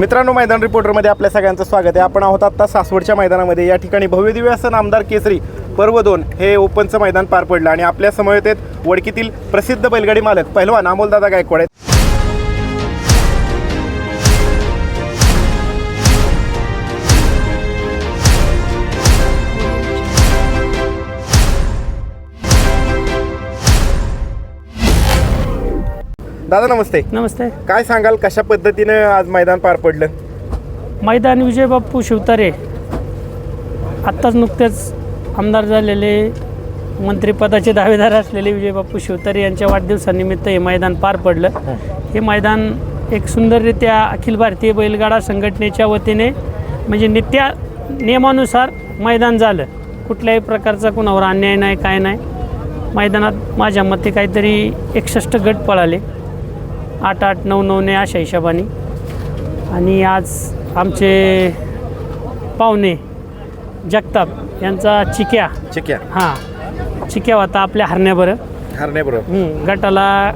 मित्रांनो मैदान रिपोर्टरमध्ये आपल्या सगळ्यांचं स्वागत आहे. आपण आहोत आत्ता सासवडच्या मैदानामध्ये. या ठिकाणी भव्यदिव्य असं नामदार केसरी पर्व दोन हे ओपनचं मैदान पार पडलं आणि आपल्या समवेत वडकीतील प्रसिद्ध बैलगाडी मालक पहिलवान अमोलदादा गायकवाड. आहेत दादा नमस्ते. नमस्ते. काय सांगाल कशा पद्धतीनं आज मैदान पार पडलं? मैदान विजय बाप्पू शिवतारे. आत्ताच नुकतेच आमदार झालेले मंत्रिपदाचे दावेदार असलेले विजय बाप्पू शिवतारे यांच्या वाढदिवसानिमित्त हे मैदान पार पडलं. हे मैदान एक सुंदररित्या अखिल भारतीय बैलगाडा संघटनेच्या वतीने म्हणजे नित्या नियमानुसार मैदान झालं. कुठल्याही प्रकारचा कुणावर अन्याय नाही काय नाही. मैदानात माझ्या मते काहीतरी एकसष्ट गट पळाले. आठ आठ नऊ नऊने अशा हिशोबाने. आणि आज आमचे पाहुणे जगताप यांचा चिक्या. आहे हां चिक्या होता आपल्या हरण्याबरं हरणे बरोबर हं, गटाला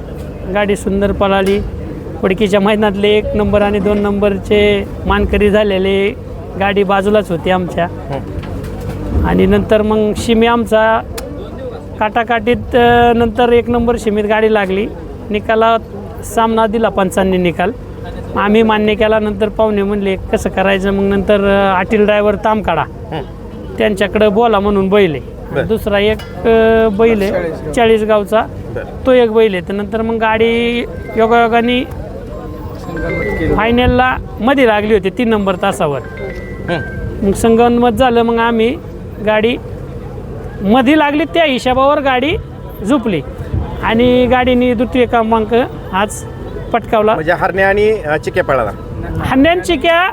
गाडी सुंदर पळाली. पडकीच्या मैदानातले एक नंबर आणि दोन नंबरचे मानकरी झालेले गाडी बाजूलाच होती आमच्या. आणि नंतर मग शिमी आमचा काटाकाटीत नंतर एक नंबर शिमीत गाडी लागली. निकालात सामना दिला पंचांनी निकाल. आम्ही मान्य केला नंतर पाहुणे म्हणले कसं करायचं? मग नंतर आटील ड्रायव्हर ताम काढा. त्यांच्याकडं बोला म्हणून बैल आहे. दुसरा एक बैल आहे चाळीस गावचा तो एक बैल आहे. तर नंतर मग गाडी योगायोगाने फायनलला मध्ये लागली होती तीन नंबर तासावर. मग संगनमत झालं मग आम्ही गाडी मध्ये लागली त्या हिशोबावर गाडी झुपली. आणि गाडीने द्वितीय क्रमांक आज पटकावला. म्हणजे हरणे आणि अं, चिक्या पळाला. हंड्यांची क्या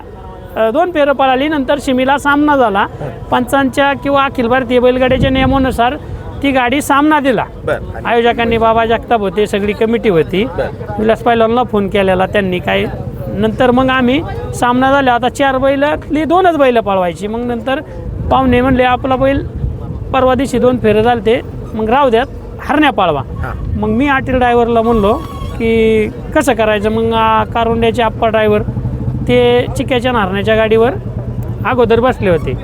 अ, दोन फेरं पळाली. नंतर शिमीला सामना झाला. पंचांच्या किंवा अखिल भारतीय बैलगाड्याच्या नियमानुसार ती गाडी सामना दिला. बरं. आणि- आयोजकांनी बाबा जगताप होते सगळी कमिटी होती. बरं. विलास पैलवानला फोन केलेला. त्यांनी काय नंतर मग आम्ही सामना झाला. आता चार बैलातली दोनच बैल पळवायची. मग नंतर पाहुणे म्हणले आपला बैल परवा दिवशी दोन फेरं झाले ते मग राहू द्यात. हरण्या पाळवा. हां. मग मी आटील ड्रायव्हरला म्हणलो की कसं करायचं? मग कारुंड्याचे आप्पा ड्रायव्हर ते चिक्याच्या नारण्याच्या गाडीवर अगोदर बसले होते.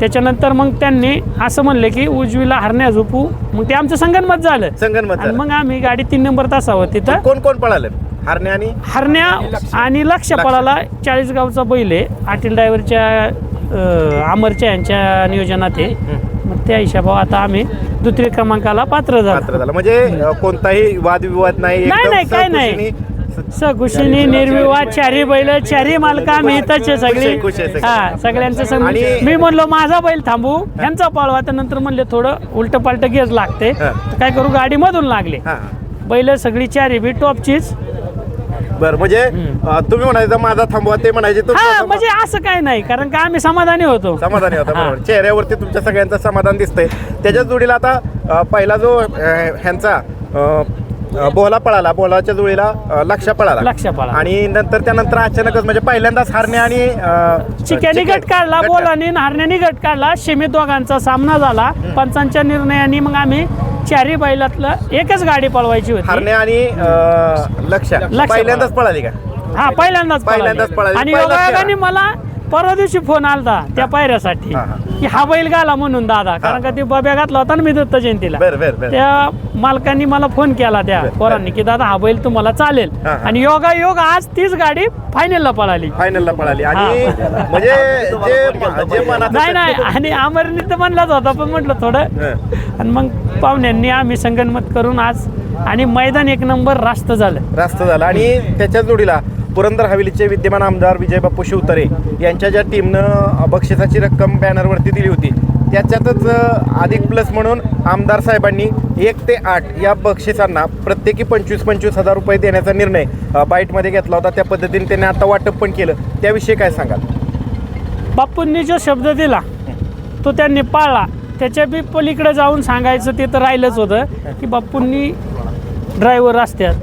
त्याच्यानंतर मग त्यांनी असं म्हणले की उजवीला हरण्या झोपू. मग ते आमचं संगनमत झालं. संगनमत आणि झालं. मग आम्ही गाडी तीन नंबर तासावर तिथं कोण कोण पळालं? हरणे आणि हरण्या आणि लक्ष पळाला. चाळीस गावचा बैल आहे. आटील ड्रायव्हरच्या अमरच्या यांच्या नियोजनात आहे. त्या हिशोबावर आता आम्ही दुसऱ्या क्रमांकाला पात्र झालो. पात्र झालं. म्हणजे अं, कोणताही वादविवाद नाही नाही, एकदम नाही, काय नाही. सहकुशीने- सकुशीनी निर्विवाद चारी बैल चारी मालका आम्ही इथंच आहे खुश आहे, सगळी. खुश आहे सगळे. हा सगळ्यांचं संग आणि- मी म्हणलो माझा बैल थांबू ह्यांचा पाळवा. तर नंतर म्हणले थोडं उलट पालट गेज लागते. हा. तर काय करू गाडी मधून लागले. हां. बैल सगळी चारी बी टॉपचीच. बरं म्हणजे अं, तुम्ही म्हणायचं माझा थांबवा ते म्हणायचे तुमचा हा थांबवा. म्हणजे असं काय नाही कारण का आम्ही समाधानी होतो. समाधानी होता. बरोबर. चेहऱ्यावरती तुमच्या सगळ्यांचं समाधान दिसतंय. त्याच्याच जोडीला आता अं, पहिला जो अं, ह्यांचा अं, अं, बोला पळाला बोलाच्या जोडीला अं, लक्ष पळाला. लक्ष पळाला. आणि नंतर त्यानंतर अचानकच म्हणजे पहिल्यांदाच हारणे आणि अं, चिक्यानी चिक्या- गट काढला गट बोलानी नारण्यानी गट काढला. शिमी दोघांचा सामना झाला. पंचांच्या निर्णयाने मग आम्ही चारी बैलातलं एकच गाडी पळवायची होती. हारणे आणि लक्ष पहिल्यांदाच पळाली. का? हा पहिल्यांदाच पहिल्यांदाच पळाली. आणि पहिलाच योगायोगाने. मला परवा दिवशी फोन आलता त्या पायऱ्यासाठी हा, हा. की हा बैल घाला म्हणून दादा कारण का ती बब्या घातला होता ना मी दत्त जयंतीला. बर बर बर. त्या मालकांनी मला फोन केला त्या पोरांनी की दादा हा बैल तुम्हाला चालेल. हा, हा. आणि योगा योग आज तीच गाडी फायनलला पळाली. फायनलला पळाली. आणि म्हणजे जे जे मनात नाही नाही आणि आमरनी तर म्हणलाच होता पण म्हटलं थोडं. आणि मग पाहुण्यांनी आम्ही संगनमत करून आज आणि मैदान एक नंबर रास्त झालं. रास्त झाला. आणि त्याच्या जोडीला पुरंदर हवेलीचे विद्यमान आमदार विजय बापू शिवतरे यांच्या ज्या टीमनं बक्षिसाची रक्कम बॅनरवरती दिली होती त्याच्यातच अधिक प्लस म्हणून आमदार साहेबांनी एक ते आठ या बक्षिसांना प्रत्येकी पंचवीस पंचवीस हजार रुपये देण्याचा निर्णय बाईटमध्ये घेतला होता. त्या पद्धतीने त्यांनी आता वाटप पण केलं. त्याविषयी काय सांगाल? बापूंनी जो शब्द दिला तो त्यांनी पाळला. त्याच्या बी पलीकडे जाऊन सांगायचं ते तर राहिलंच होतं की बापूंनी ड्रायव्हर असतात.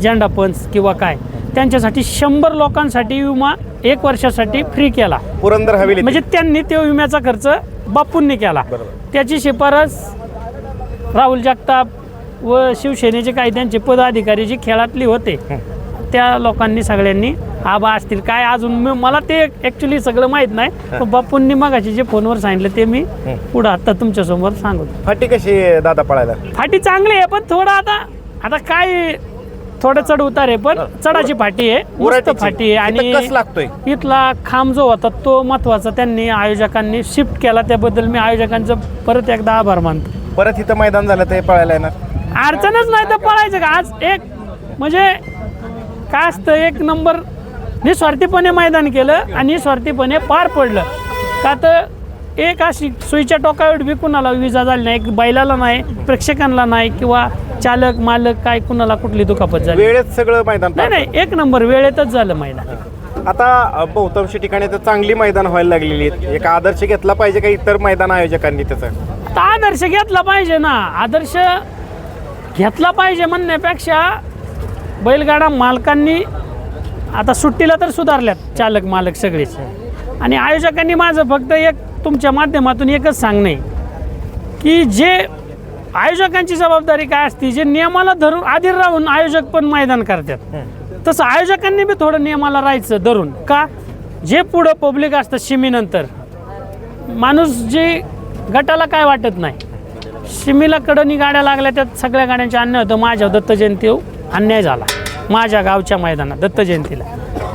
झेंडा पंच किंवा काय त्यांच्यासाठी शंभर लोकांसाठी विमा एक वर्षासाठी फ्री केला. पुरंदर हवेली म्हणजे त्यांनी तो विम्याचा खर्च बापूंनी केला. त्याची शिफारस राहुल जगताप व शिवसेनेचे काही त्यांचे पदाधिकारी जे खेळातले होते त्या लोकांनी सगळ्यांनी आबा असतील काय अजून मला ते ॲक्च्युली सगळं माहीत नाही पण बापूंनी मगाशी जे फोनवर सांगितलं ते मी पुढं आता तुमच्यासमोर सांगतो. फाटी कशी दादा पळायला? फाटी चांगली आहे पण थोडं आता आता काय थोडं चढ उतार आहे पण चढाची फाटी आहे मस्त उराटीची. फाटी आहे. इथं कस आणि लागतोय? इथला खांब जो होता तो महत्त्वाचा. त्यांनी आयोजकांनी शिफ्ट केला त्याबद्दल मी आयोजकांचं परत एकदा आभार मानतो. परत इथं मैदान झालं तर हे पळायला येणार? अडचणच नाही तर पळायचं का? आज एक म्हणजे काय असतं एक नंबर निस्वार्थीपणे मैदान केलं आणि निस्वार्थीपणे पार पडलं. का तर एक अशी सुईच्या टोकावर बी कुणाला विजा झाली नाही एक बैलाला नाही प्रेक्षकांना नाही किंवा चालक मालक काय कुणाला कुठली दुखापत झाली? वेळेत सगळं मैदान नाही नाही एक नंबर वेळेतच झालं मैदान. आता बहुतांशी ठिकाणी तर चांगली मैदान व्हायला लागलेली आहेत. एक आदर्श घेतला पाहिजे का इतर मैदान आयोजकांनी त्याचा? आता आदर्श घेतला पाहिजे ना. आदर्श घेतला पाहिजे म्हणण्यापेक्षा बैलगाडा मालकांनी आता सुट्टीला तर सुधारल्यात चालक मालक सगळेच. आणि आयोजकांनी माझं फक्त एक तुमच्या माध्यमातून एकच सांगणं की जे आयोजकांची जबाबदारी काय असते? जे नियमाला धरून आधीर राहून आयोजक पण मैदान करतात. तसं आयोजकांनी बी थोडं नियमाला राहायचं धरून. का? जे पुढं पब्लिक असतं शिमीनंतर. माणूस जे गटाला काय वाटत नाही. शिमीला कडनी गाड्या लागल्या त्यात सगळ्या गाड्यांचे अन्याय होतं. माझ्या दत्त जयंती अन्याय झाला. माझ्या गावच्या मैदानात दत्त जयंतीला.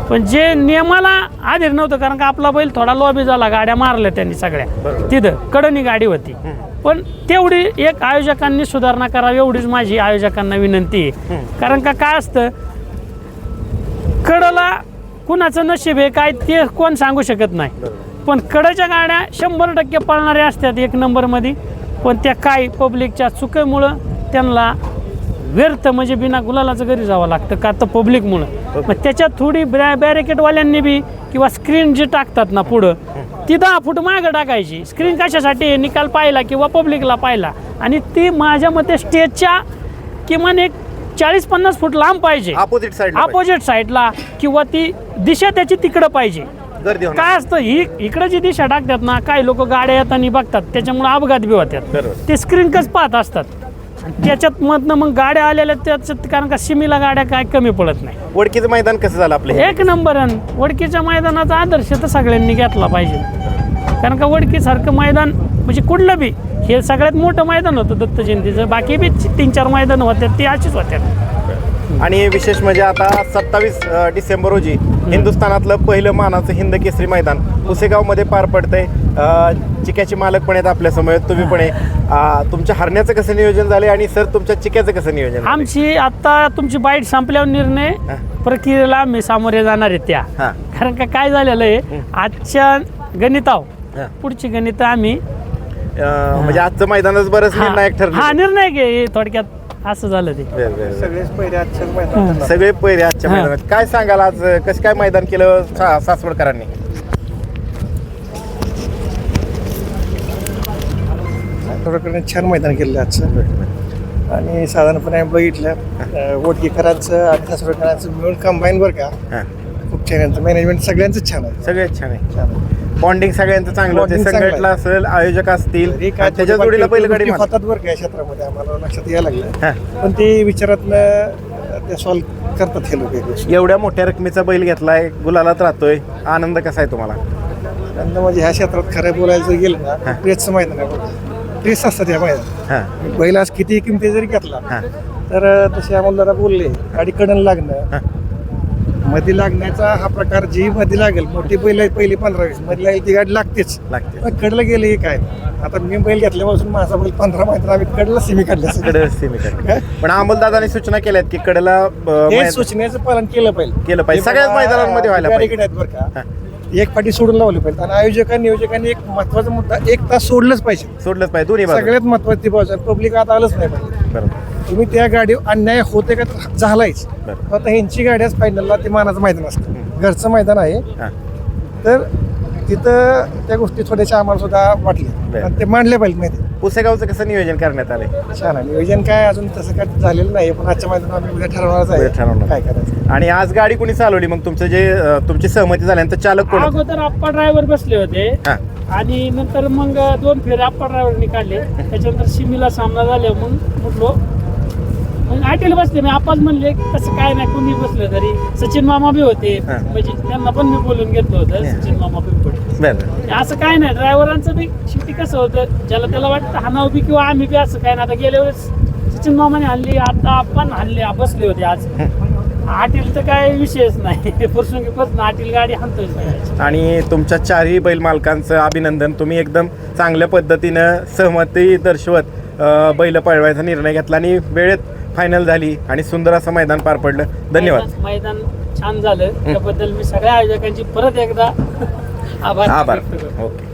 पण जे नियमाला आधीर नव्हतं कारण का आपला बैल थोडा लॉबी झाला गाड्या मारल्या त्यांनी सगळ्या. तिथं कडनी गाडी होती. पण तेवढी एक आयोजकांनी सुधारणा करावी एवढीच माझी आयोजकांना विनंती आहे. कारण का काय असतं कडला कुणाचं नशीब आहे काय ते कोण सांगू शकत नाही. पण कडच्या गाड्या शंभर टक्के पळणाऱ्या असतात एक नंबरमध्ये. पण त्या काय पब्लिकच्या चुकीमुळं त्यांना व्यर्थ म्हणजे बिना गुलालाचं घरी जावं लागतं का तर पब्लिकमुळं मग त्याच्यात थोडी बॅ बॅरिकेडवाल्यांनी बी किंवा स्क्रीन जी टाकतात ना पुढं ती दहा फूट मागं टाकायची. स्क्रीन कशासाठी? निकाल पाहिला किंवा पब्लिकला पाहिला? आणि ती माझ्या मते स्टेजच्या किमान एक चाळीस पन्नास फूट लांब पाहिजे. अपोजिट साईड अपोजिट साईडला किंवा ती दिशा त्याची तिकडं पाहिजे. काय असतं ही इकडं जी दिशा टाकतात ना काही लोक गाड्या येताना बघतात त्याच्यामुळे अपघात बी होतात. ते स्क्रीन कस पाहत असतात? त्याच्यात मधनं मग गाड्या आलेल्या त्याच्यात कारण का सिमीला गाड्या काय कमी पडत नाही. वडकीचं मैदान कसं झालं आपलं हे? एक नंबर वडकीच्या मैदानाचा आदर्श तर सगळ्यांनी घेतला पाहिजे. कारण का वडकीसारखं मैदान म्हणजे कुठलं बी हे सगळ्यात मोठं मैदान होतं दत्त जयंतीचं. बाकी बी तीन चार मैदान होत्या ती अशीच होत्या. आणि विशेष म्हणजे आता सत्तावीस डिसेंबर रोजी हिंदुस्थानातलं पहिलं मानाचं हिंद केसरी मैदान पुसेगावमध्ये पार पडतंय. चिक्याचे मालक पण आहेत आपल्यासमोर तुम्ही पण आहे. तुमच्या हरण्याचं कसं नियोजन झालंय आणि सर तुमच्या चिक्याचं कसं नियोजन झालंय? आमची आता तुमची बाईट संपल्यावर निर्णय हा. प्रक्रियेला आम्ही सामोरे जाणार आहे त्या. हा. कारण का काय झालेलं आहे आजच्या गणिताव हा. पुढची गणित आम्ही अ, म्हणजे आजचं मैदानच बरंच हा. निर्णायक ठरलं हा निर्णय घे थोडक्यात असं झालं ते. बरं, बरं, बरं. सगळेच पहिले मैदानात. सगळे पहिरे आजच्या हा. मैदानात. काय सांगाल आज कसं काय मैदान केलं सा- सासवडकरांनी? थोडंकडे छान मैदान केलं आजचं. आणि साधारणपणे आम्ही बघितलं अं, वडकीकरांचं आणि सासवडकरांचं मिळून कंबाईन बरं का? हा. खूप छान यांचं मॅनेजमेंट सगळ्यांचं छान आहे. सगळेच छान आहे. छान आहे. बॉन्डिंग सगळ्यांचं चांगलं होतं. संघटना असेल आयोजक असतील त्याच्या जोडीला बैलगाडी. होतात बरं का या क्षेत्रामध्ये? आम्हाला लक्षात यायला लागलं. पण ते विचारातनं ते सॉल्व्ह करतात हे लोक एवढ्या मोठ्या रकमेचा बैल घेतलाय गुलालात राहतोय. आनंद कसा आहे तुम्हाला? त्यांना म्हणजे ह्या क्षेत्रात खरं बोलायला जर गेलं ना ट्रेसचं मैदान आहे ट्रेस असतात या मैदान हा. बैल आज किती किमती जरी घेतला हा. तर तसे आम्हाला बोलले गाडी कडन लागणं. मध्ये लागण्याचा हा प्रकार जी मध्ये लागेल मोठी बैल आहे पहिली पंधरा वीसमध्ये लागेल ती गाडी लागतेच. लागते पण कडलं गेलं हे काय? आता मी बैल घेतल्यापासून माझा बैल पंधरा माहिती आम्ही कडला सिमी काढल्या कडे सीमेकडे पण अंमलदादांनी सूचना केल्यात की कडेला अ, हे सूचनेचं पालन केलं पाहिजे. केलं पाहिजे. सगळ्याच मैदानांमध्ये व्हायला पाहिजे. बरं. का? एक पाठी सोडून लावली पाहिजे. आणि आयोजकांनी नियोजकांनी एक महत्त्वाचा मुद्दा एक तास सोडलंच पाहिजे. सोडलंच पाहिजे दोन्ही बाजू सगळ्यात महत्वाची बाजू पब्लिक आता आलंच नाही पाहिजे. बरोबर. तुम्ही त्या गाडीवर अन्याय होते का तर झालायच. बरं. आता ह्यांची गाड्याच फायनलला ते मानाचं मैदान असतं. घरचं मैदान आहे. हा. तर तिथं त्या गोष्टी थोड्याशा आम्हाला सुद्धा वाटल्या. बरं. आणि ते मांडले पाहिजे माहिती. पुसेगावचं कसं नियोजन करण्यात आलंय? छान आहे. नियोजन काय अजून तसं काय झालेलं नाही पण आजच्या मैदानात आम्ही उद्या ठरवणारच उद्या ठरवणार. आहे काय करायचं? आणि आज गाडी कोणी चालवली? मग तुमचं जे अ, तुमची सहमती झाल्यानंतर चालक कोण होतं? अगोदर आप्पा ड्रायव्हर बसले होते. हा. आणि नंतर मग दोन फेरे आप्पा ड्रायव्हरनी काढले. त्याच्यानंतर सिमीला सामना झाले मग म्हटलो आटीला बसले मी आपाच म्हणले की तसं काय नाही कुणी बसलं तरी? सचिन मामा बी होते. हा. म्हणजे त्यांना पण मी बोलून घेतलं होतं हा. सचिन मामा बी पुढे बरं. असं काय नाही ड्रायव्हरांचं बी शेवटी कसं होतं ज्याला त्याला वाटतं हाणाव बी किंवा आम्ही बी असं काय नाही. आता गेल्या वेळेस सचिन मामाने हल्ली आता आपण हल्ले बसले होते आज. आटील तर काय विषयच नाही. पुरसुंगीपासून आटील गाडी हाणतोच नाही आणि तुमच्या चारही बैल मालकांचं अभिनंदन. तुम्ही एकदम चांगल्या पद्धतीनं सहमती दर्शवत अ, बैल पळवायचा निर्णय घेतला आणि वेळेत फायनल झाली आणि सुंदर असं मैदान पार पडलं. धन्यवाद. मैदान छान झालं. त्याबद्दल मी सगळ्या आयोजकांची परत एकदा आभार. आभार. ओके.